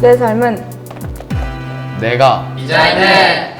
내 삶은 내가 디자인해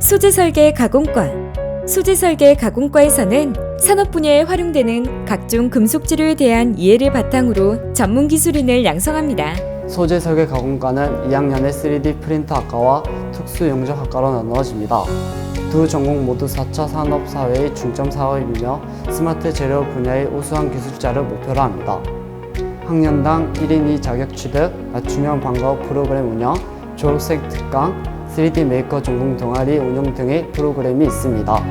소재 설계 가공과 소재 설계 가공과에서는 산업 분야에 활용되는 각종 금속 재료에 대한 이해를 바탕으로 전문 기술인을 양성합니다. 소재 설계 가공과는 2학년의 3D 프린터 학과와 특수 영적 학과로 나누어집니다. 두 전공 모두 4차 산업 사회의 중점 사업이며 스마트 재료 분야의 우수한 기술자를 목표로 합니다. 학년당 1인 2 자격 취득, 맞춤형 방과후 프로그램 운영, 졸업생 특강, 3D 메이커 전공 동아리 운영 등의 프로그램이 있습니다.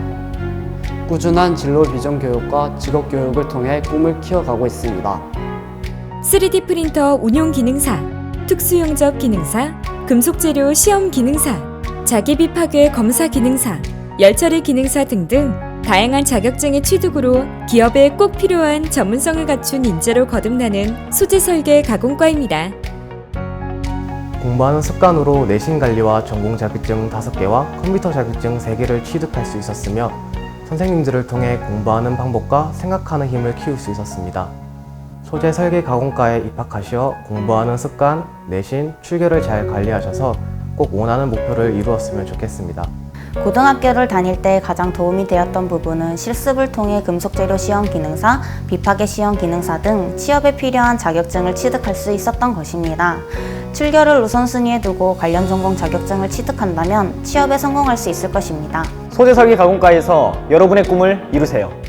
꾸준한 진로 비전 교육과 직업 교육을 통해 꿈을 키워가고 있습니다. 3D 프린터 운용 기능사, 특수용접 기능사, 금속 재료 시험 기능사, 자기비 파괴 검사 기능사, 열처리 기능사 등등 다양한 자격증의 취득으로 기업에 꼭 필요한 전문성을 갖춘 인재로 거듭나는 소재 설계 가공과입니다. 공부하는 습관으로 내신 관리와 전공 자격증 5개와 컴퓨터 자격증 3개를 취득할 수 있었으며 선생님들을 통해 공부하는 방법과 생각하는 힘을 키울 수 있었습니다. 소재 설계 가공과에 입학하시어 공부하는 습관, 내신, 출결을 잘 관리하셔서 꼭 원하는 목표를 이루었으면 좋겠습니다. 고등학교를 다닐 때 가장 도움이 되었던 부분은 실습을 통해 금속재료 시험 기능사, 비파괴 시험 기능사 등 취업에 필요한 자격증을 취득할 수 있었던 것입니다. 출결을 우선순위에 두고 관련 전공 자격증을 취득한다면 취업에 성공할 수 있을 것입니다. 소재 설계 가공과에서 여러분의 꿈을 이루세요.